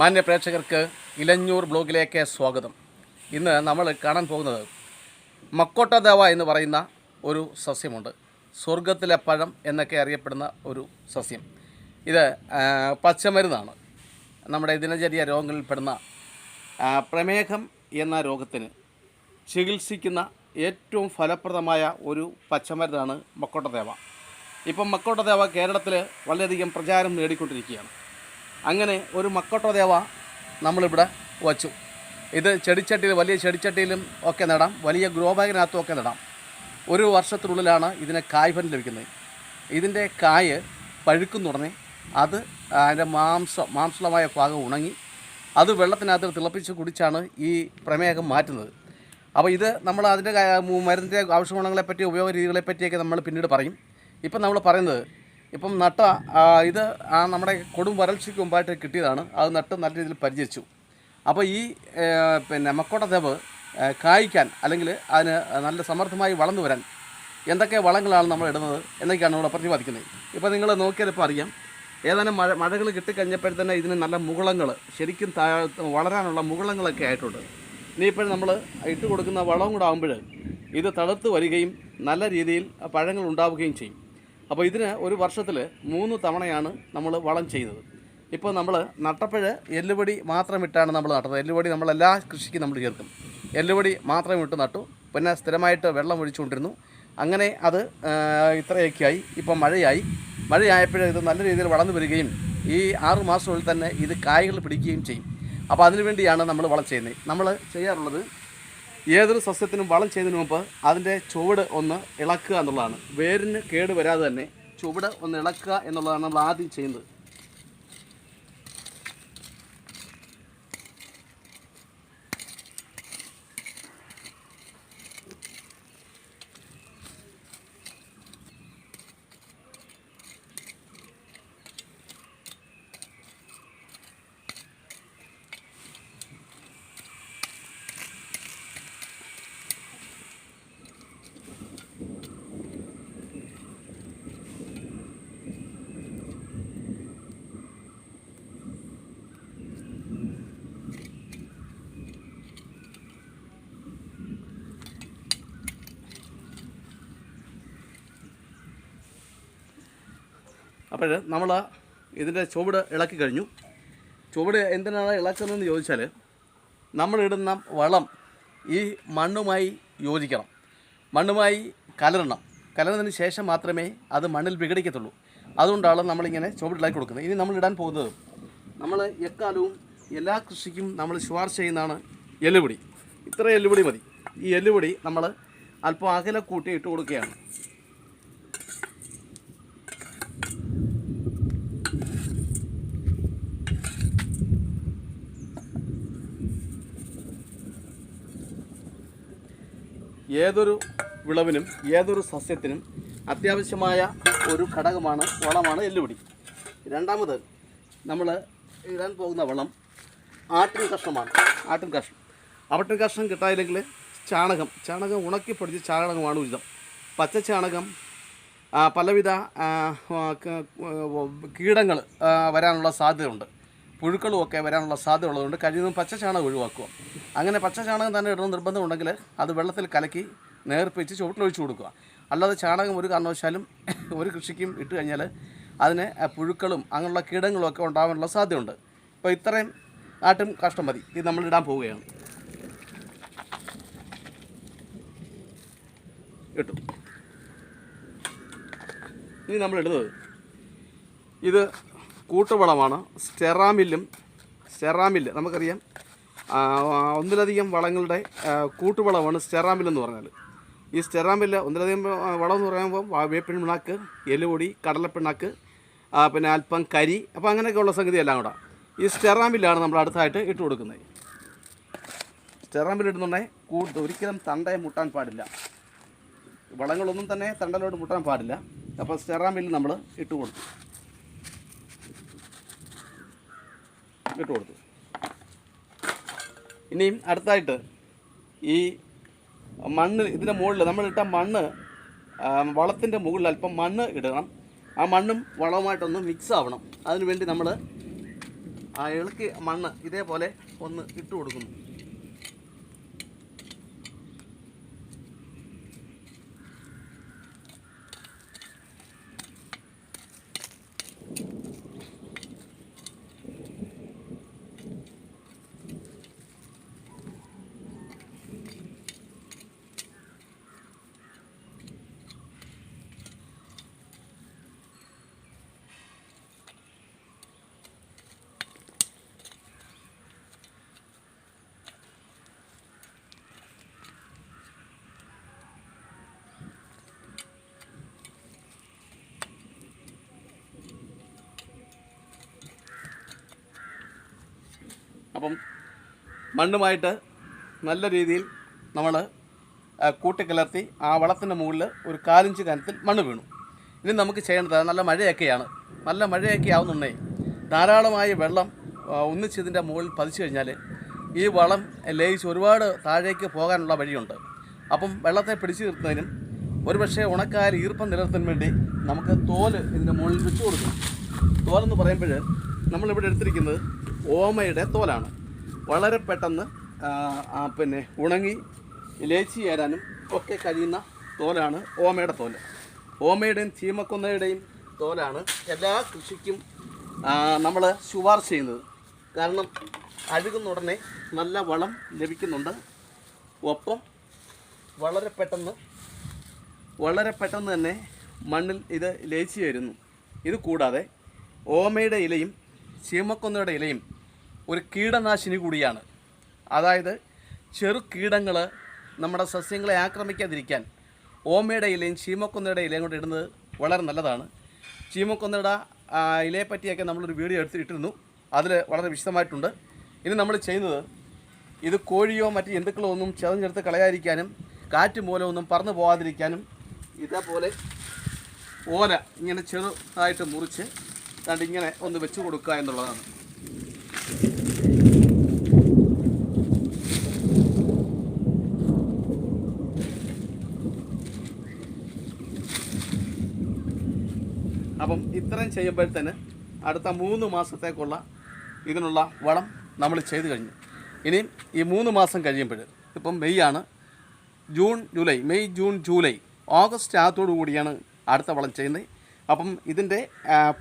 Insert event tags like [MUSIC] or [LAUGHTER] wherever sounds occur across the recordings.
മാന്യ പ്രേക്ഷകർക്ക് ഇലഞ്ഞൂർ ബ്ലോഗിലേക്ക് സ്വാഗതം. ഇന്ന് നമ്മൾ കാണാൻ പോകുന്നത് മക്കോട്ടദേവ എന്ന് പറയുന്ന ഒരു സസ്യമുണ്ട്. സ്വർഗത്തിലെ പഴം എന്നൊക്കെ അറിയപ്പെടുന്ന ഒരു സസ്യം. ഇത് പച്ചമരുന്നാണ്. നമ്മുടെ ദിനചര്യ രോഗങ്ങളിൽപ്പെടുന്ന പ്രമേഹം എന്ന രോഗത്തിന് ചികിത്സിക്കുന്ന ഏറ്റവും ഫലപ്രദമായ ഒരു പച്ചമരുന്നാണ് മക്കോട്ടദേവ ഇപ്പം മക്കോട്ടദേവ കേരളത്തിൽ വളരെയധികം പ്രചാരം നേടിക്കൊണ്ടിരിക്കുകയാണ്. അങ്ങനെ ഒരു മക്കോട്ടോദേവ നമ്മളിവിടെ വച്ചു. ഇത് ചെടിച്ചട്ടിയിൽ വലിയ ചെടിച്ചട്ടിയിലും ഒക്കെ നടാം വലിയ ഗ്രോ ബാഗിനകത്തും ഒക്കെ നടാം. ഒരു വർഷത്തിനുള്ളിലാണ് ഇതിന് കായ്ഫലം ലഭിക്കുന്നത്. ഇതിന്റെ കായ് പഴുക്കുന്നുടനെ അത് അതിന്റെ മാംസം മാംസളമായ ഭാഗം ഉണങ്ങി അത് വെള്ളത്തിനകത്ത് തിളപ്പിച്ച് കുടിച്ചാണ് ഈ പ്രമേഹം മാറ്റുന്നത്. അപ്പോൾ ഇത് നമ്മൾ അതിന്റെ മരുന്നിന്റെ ആവശ്യ ഗുണങ്ങളെപ്പറ്റി ഉപയോഗ രീതികളെപ്പറ്റിയൊക്കെ നമ്മൾ പിന്നീട് പറയും. ഇപ്പം നമ്മൾ പറയുന്നത് ഇപ്പം നട്ട ഇത് ആ നമ്മുടെ കൊടും വരൾച്ചയ്ക്ക് മുമ്പായിട്ട് കിട്ടിയതാണ്. അത് നട്ട് നല്ല രീതിയിൽ പരിചരിച്ചു. അപ്പോൾ ഈ പിന്നെ പിന്നെ മക്കോട്ടത്തേവ് കായ്ക്കാൻ അല്ലെങ്കിൽ അതിന് നല്ല സമർത്ഥമായി വളർന്നു വരാൻ എന്തൊക്കെ വളങ്ങളാണ് നമ്മൾ ഇടുന്നത് എന്നൊക്കെയാണ് നമ്മൾ പ്രതിപാദിക്കുന്നത്. ഇപ്പോൾ നിങ്ങൾ നോക്കിയാൽ ഇപ്പോൾ അറിയാം. ഏതാനും മഴ മഴകൾ കിട്ടിക്കഴിഞ്ഞപ്പോഴത്തന്നെ ഇതിന് നല്ല മുകളങ്ങൾ ശരിക്കും താ വളരാനുള്ള മുകളങ്ങളൊക്കെ ആയിട്ടുണ്ട്. ഇനിയിപ്പോൾ നമ്മൾ ഇട്ട് കൊടുക്കുന്ന വളവും കൂടെ ആകുമ്പോൾ ഇത് തളുത്ത് വരികയും നല്ല രീതിയിൽ പഴങ്ങൾ ഉണ്ടാവുകയും ചെയ്യും. അപ്പോൾ ഇതിന് ഒരു വർഷത്തിൽ മൂന്ന് തവണയാണ് നമ്മൾ വളം ചെയ്യുന്നത്. ഇപ്പോൾ നമ്മൾ നട്ടപ്പഴ് എല്ലുപൊടി മാത്രം ഇട്ടാണ് നമ്മൾ നട്ടത്. എല്ലുപൊടി നമ്മൾ എല്ലാ കൃഷിക്കും നമ്മൾ ചേർക്കും. എല്ലുപൊടി മാത്രം ഇട്ട് നട്ടു. പിന്നെ സ്ഥിരമായിട്ട് വെള്ളം ഒഴിച്ചുകൊണ്ടിരുന്നു. അങ്ങനെ അത് ഇത്രയൊക്കെ ഇത്രയൊക്കെയായി. ഇപ്പം മഴയായി. മഴയായപ്പോൾ ഇത് നല്ല രീതിയിൽ വളർന്നു വരികയും ഈ ആറു മാസത്തിനുള്ളിൽ തന്നെ ഇത് കായകൾ പിടിക്കുകയും ചെയ്യും. അപ്പോൾ അതിനുവേണ്ടിയാണ് നമ്മൾ വളം ചെയ്യുന്നത്. നമ്മൾ ചെയ്യാറുള്ളത് ഏതൊരു സസ്യത്തിനും വളം ചെയ്തതിന് മുമ്പ് അതിന്റെ ചുവട് ഒന്ന് ഇളക്കുക എന്നുള്ളതാണ്. വേരിന് കേട് വരാതെ തന്നെ ചുവട് ഒന്ന് ഇളക്കുക എന്നുള്ളതാണ് നമ്മൾ ആദ്യം ചെയ്യുന്നത്. അപ്പോൾ നമ്മൾ ഇതിന്റെ ചുവട് ഇളക്കി കഴിഞ്ഞു. ചുവട് എന്തിനാണ് ഇളക്കുന്നതെന്ന് ചോദിച്ചാൽ നമ്മളിടുന്ന വളം ഈ മണ്ണുമായി യോജിക്കണം. മണ്ണുമായി കലരണം. കലർന്നതിന് ശേഷം മാത്രമേ അത് മണ്ണിൽ വിഘടിക്കത്തുള്ളൂ. അതുകൊണ്ടാണ് നമ്മളിങ്ങനെ ഇളക്കി കൊടുക്കുന്നത്. ഇനി നമ്മൾ ഇടാൻ പോകുന്നത് നമ്മൾ എക്കാലവും എല്ലാ കൃഷിക്കും നമ്മൾ ശുപാർശ ചെയ്യുന്നതാണ് എല്ലുപൊടി. ഇത്ര എല്ലുപൊടി മതി. ഈ എല്ലുപൊടി നമ്മൾ അല്പം അകലെ കൂട്ടി ഇട്ട് കൊടുക്കുകയാണ്. ഏതൊരു വിളവിനും ഏതൊരു സസ്യത്തിനും അത്യാവശ്യമായ ഒരു ഘടകമാണ് വളമാണ് എല്ലുപൊടി. രണ്ടാമത് നമ്മൾ ഇടാൻ പോകുന്ന വളം ആട്ടിൻ കഷ്ണമാണ്. ആട്ടിൻ കഷ്ണം. ആട്ടിൻ കഷ്ണം കിട്ടായില്ലെങ്കിൽ ചാണകം ചാണകം ഉണക്കി പൊടിച്ച് ചാണകമാണ് ഉചിതം. പച്ച ചാണകം പലവിധ കീടങ്ങൾ വരാനുള്ള സാധ്യതയുണ്ട്. പുഴുക്കളുമൊക്കെ വരാനുള്ള സാധ്യത ഉള്ളതുകൊണ്ട് കഴിയുന്നതും പച്ച ചാണകം ഒഴിവാക്കുക. അങ്ങനെ പച്ച ചാണകം തന്നെ ഇടണം നിർബന്ധമുണ്ടെങ്കിൽ അത് വെള്ളത്തിൽ കലക്കി നേർപ്പിച്ച് ചുവട്ടിലൊഴിച്ച് കൊടുക്കുക. അല്ലാതെ ചാണകം ഒരു കാരണവശാലും [COUGHS] ഒരു കൃഷിക്കും ഇട്ട് കഴിഞ്ഞാൽ അതിന് പുഴുക്കളും അങ്ങനെയുള്ള കീടങ്ങളും ഒക്കെ ഉണ്ടാകാനുള്ള സാധ്യതയുണ്ട്. അപ്പോൾ ഇത്രയും ആട്ടും കഷ്ടം മതി. ഇത് നമ്മൾ ഇടാൻ പോവുകയാണ്. ഇട്ടു. ഇനി നമ്മൾ ഇടുന്നത് ഇത് കൂട്ടുവളമാണ്. സ്റ്റെറാമില്ലും സ്റ്റെറാമില്ല് നമുക്കറിയാം ഒന്നിലധികം വളങ്ങളുടെ കൂട്ടുവളമാണ് സ്റ്റെറാമിൽ എന്ന് പറഞ്ഞാൽ ഈ സ്റ്റെറാമിൽ ഒന്നിലധികം വളം എന്ന് പറയുമ്പോൾ വാ- വേപ്പിൻ പിണ്ണാക്ക് എല്ലുപൊടി കടലപ്പിണ്ണാക്ക് പിന്നെ അല്പം കരി അപ്പോൾ അങ്ങനെയൊക്കെയുള്ള സംഗതി എല്ലാം കൂടെ. ഈ സ്റ്റെറാമില്ലാണ് നമ്മൾ അടുത്തായിട്ട് ഇട്ട് കൊടുക്കുന്നത്. സ്റ്റെറാമിൽ ഇടുന്നുണ്ടെങ്കിൽ കൂട്ട് ഒരിക്കലും തണ്ടയെ മുട്ടാൻ പാടില്ല. വളങ്ങളൊന്നും തന്നെ തണ്ടലോട് മുട്ടാൻ പാടില്ല. അപ്പോൾ സ്റ്റെറാമിൽ നമ്മൾ ഇട്ട് കൊടുത്തു. ഇട്ട് കൊടുത്തു. ഇനിയും അടുത്തായിട്ട് ഈ മണ്ണ് ഇതിന്റെ മുകളിൽ നമ്മളിട്ട മണ്ണ് വളത്തിന്റെ മുകളിൽ അല്പം മണ്ണ് ഇടണം. ആ മണ്ണും വളവുമായിട്ടൊന്ന് മിക്സ് ആവണം. അതിനുവേണ്ടി നമ്മൾ ആ ഇളക്കി മണ്ണ് ഇതേപോലെ ഒന്ന് ഇട്ട് കൊടുക്കുന്നു. അപ്പം മണ്ണുമായിട്ട് നല്ല രീതിയിൽ നമ്മൾ കൂട്ടിക്കലർത്തി ആ വളത്തിന്റെ മുകളിൽ ഒരു കാലിഞ്ച് കനത്തിൽ മണ്ണ് വീണു. ഇനി നമുക്ക് ചെയ്യേണ്ടത് നല്ല മഴയൊക്കെയാണ്. നല്ല മഴയൊക്കെ ആവുന്നുണ്ടേ. ധാരാളമായി വെള്ളം ഒന്നിച്ചതിന്റെ മുകളിൽ പതിച്ചു കഴിഞ്ഞാൽ ഈ വളം ലയിച്ച് ഒരുപാട് താഴേക്ക് പോകാനുള്ള വഴിയുണ്ട്. അപ്പം വെള്ളത്തെ പിടിച്ചു നിർത്തുന്നതിനും ഒരുപക്ഷെ ഉണക്കാൽ ഈർപ്പം നിലനിർത്താൻ വേണ്ടി നമുക്ക് തോൽ ഇതിന്റെ മുകളിൽ വെച്ച് കൊടുക്കും. തോലെന്ന് പറയുമ്പോൾ നമ്മളിവിടെ എടുത്തിരിക്കുന്നത് ഓമയുടെ തോലാണ്. വളരെ പെട്ടെന്ന് പിന്നെ ഉണങ്ങി ലേച്ചി ചേരാനും ഒക്കെ കഴിയുന്ന തോലാണ് ഓമയുടെ തോൽ. ഓമയുടെയും ചീമക്കുന്നയുടെയും തോലാണ് എല്ലാ കൃഷിക്കും നമ്മൾ ശുപാർശ ചെയ്യുന്നത്. കാരണം അഴുകുന്ന ഉടനെ നല്ല വളം ലഭിക്കുന്നുണ്ട്. ഒപ്പം വളരെ പെട്ടെന്ന് വളരെ പെട്ടെന്ന് തന്നെ മണ്ണിൽ ഇത് ലയിച്ചു വരുന്നു ഇത് കൂടാതെ ഓമയുടെ ഇലയും ചീമക്കൊന്നയുടെ ഇലയും ഒരു കീടനാശിനി കൂടിയാണ്. അതായത് ചെറു കീടങ്ങൾ നമ്മുടെ സസ്യങ്ങളെ ആക്രമിക്കാതിരിക്കാൻ ഓമയുടെ ഇലയും ചീമക്കൊന്നയുടെ ഇലയും കൊണ്ട് ഇടുന്നത് വളരെ നല്ലതാണ്. ചീമക്കൊന്നയുടെ ഇലയെപ്പറ്റിയൊക്കെ ഇലയെ പറ്റിയൊക്കെ നമ്മളൊരു വീഡിയോ എടുത്തിട്ടിരുന്നു. അതിൽ വളരെ വിശദമായിട്ടുണ്ട്. ഇനി നമ്മൾ ചെയ്യുന്നത് ഇത് കോഴിയോ മറ്റ് ജന്തുക്കളോ ഒന്നും ചെതഞ്ഞെടുത്ത് കളയാതിരിക്കാനും കാറ്റ് മൂലം ഒന്നും പറന്നു പോകാതിരിക്കാനും ഇതേപോലെ ഓല ഇങ്ങനെ ചെറുതായിട്ട് മുറിച്ച് കണ്ടിങ്ങനെ ഒന്ന് വെച്ച് കൊടുക്കുക എന്നുള്ളതാണ്. ഇത്രയും ചെയ്യുമ്പോഴത്തേന് അടുത്ത മൂന്ന് മാസത്തേക്കുള്ള ഇതിനുള്ള വളം നമ്മൾ ചെയ്തു കഴിഞ്ഞു. ഇനി ഈ മൂന്ന് മാസം കഴിയുമ്പോൾ ഇപ്പം മെയ് ആണ് June July May June July August ആകത്തോടു കൂടിയാണ് അടുത്ത വളം ചെയ്യുന്നത്. അപ്പം ഇതിന്റെ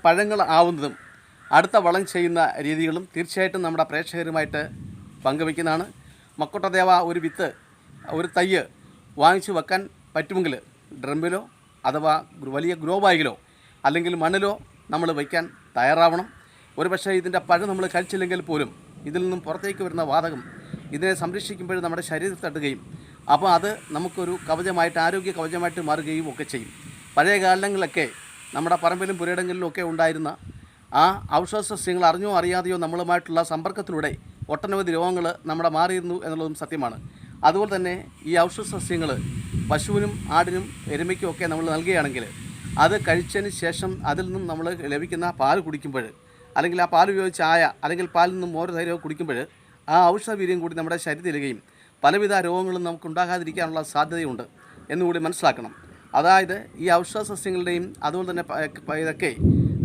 പഴങ്ങൾ ആവുന്നതും അടുത്ത വളം ചെയ്യുന്ന രീതികളും തീർച്ചയായിട്ടും നമ്മുടെ പ്രേക്ഷകരുമായിട്ട് പങ്കുവയ്ക്കുന്നതാണ്. മക്കോട്ടദേവ ഒരു വിത്ത് ഒരു തയ്യ് വാങ്ങിച്ചു വെക്കാൻ പറ്റുമെങ്കിൽ ഡ്രമ്മിലോ അഥവാ വലിയ ഗ്രോ ബാഗിലോ അല്ലെങ്കിൽ മണ്ണിലോ നമ്മൾ വയ്ക്കാൻ തയ്യാറാവണം. ഒരു പക്ഷേ ഇതിന്റെ പഴം നമ്മൾ കഴിച്ചില്ലെങ്കിൽ പോലും ഇതിൽ നിന്നും പുറത്തേക്ക് വരുന്ന വാതകം ഇതിനെ സംരക്ഷിക്കുമ്പോൾ നമ്മുടെ ശരീരത്തിൽ തട്ടുകയും അപ്പോൾ അത് നമുക്കൊരു കവചമായിട്ട് ആരോഗ്യ കവചമായിട്ട് മാറുകയും ഒക്കെ ചെയ്യും. പഴയ കാലങ്ങളിലൊക്കെ നമ്മുടെ പറമ്പിലും പുരയിടങ്ങളിലും ഒക്കെ ഉണ്ടായിരുന്ന ആ ഔഷധ സസ്യങ്ങൾ അറിഞ്ഞോ അറിയാതെയോ നമ്മളുമായിട്ടുള്ള സമ്പർക്കത്തിലൂടെ ഒട്ടനവധി രോഗങ്ങൾ നമ്മുടെ മാറിയിരുന്നു എന്നുള്ളതും സത്യമാണ്. അതുപോലെ തന്നെ ഈ ഔഷധ സസ്യങ്ങൾ പശുവിനും ആടിനും എരുമയ്ക്കും ഒക്കെ നമ്മൾ നൽകുകയാണെങ്കിൽ അത് കഴിച്ചതിന് ശേഷം അതിൽ നിന്നും നമ്മൾ ലഭിക്കുന്ന പാൽ കുടിക്കുമ്പോൾ അല്ലെങ്കിൽ ആ പാൽ ഉപയോഗിച്ച് ആയ അല്ലെങ്കിൽ പാലിൽ നിന്നും മോര് ധൈര്യവും കുടിക്കുമ്പോൾ ആ ഔഷധവീര്യം കൂടി നമ്മുടെ ശരീരത്തിലിരിക്കുകയും പലവിധ രോഗങ്ങളും നമുക്ക് ഉണ്ടാകാതിരിക്കാനുള്ള സാധ്യതയുണ്ട് എന്നുകൂടി മനസ്സിലാക്കണം. അതായത് ഈ ഔഷധ സസ്യങ്ങളുടെയും അതുപോലെ തന്നെ ഇതൊക്കെ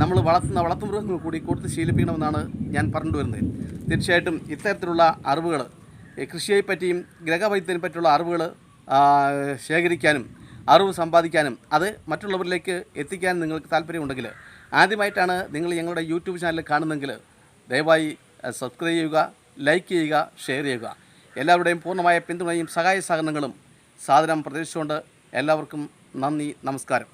നമ്മൾ വളർത്തുന്ന വളർത്തുമൃഗങ്ങൾ കൂടി കൊടുത്ത് ശീലിപ്പിക്കണമെന്നാണ് ഞാൻ പറഞ്ഞു വരുന്നത്. തീർച്ചയായിട്ടും ഇത്തരത്തിലുള്ള അറിവുകൾ കൃഷിയെപ്പറ്റിയും കൃഷിയെ പറ്റിയും ഗ്രഹവൈദ്യത്തിനെ പറ്റിയുള്ള അറിവുകൾ ശേഖരിക്കാനും അറിവ് സമ്പാദിക്കാനും അത് മറ്റുള്ളവരിലേക്ക് എത്തിക്കാനും നിങ്ങൾക്ക് താല്പര്യമുണ്ടെങ്കിൽ ആദ്യമായിട്ടാണ് നിങ്ങൾ ഞങ്ങളുടെ യൂട്യൂബ് ചാനൽ കാണുന്നതെങ്കിൽ ദയവായി സബ്സ്ക്രൈബ് ചെയ്യുക ലൈക്ക് ചെയ്യുക ഷെയർ ചെയ്യുക. എല്ലാവരുടെയും പൂർണമായ പിന്തുണയും സഹായ സഹകരണങ്ങളും സാധനം പ്രതീക്ഷിച്ചുകൊണ്ട് എല്ലാവർക്കും നന്ദി നമസ്കാരം.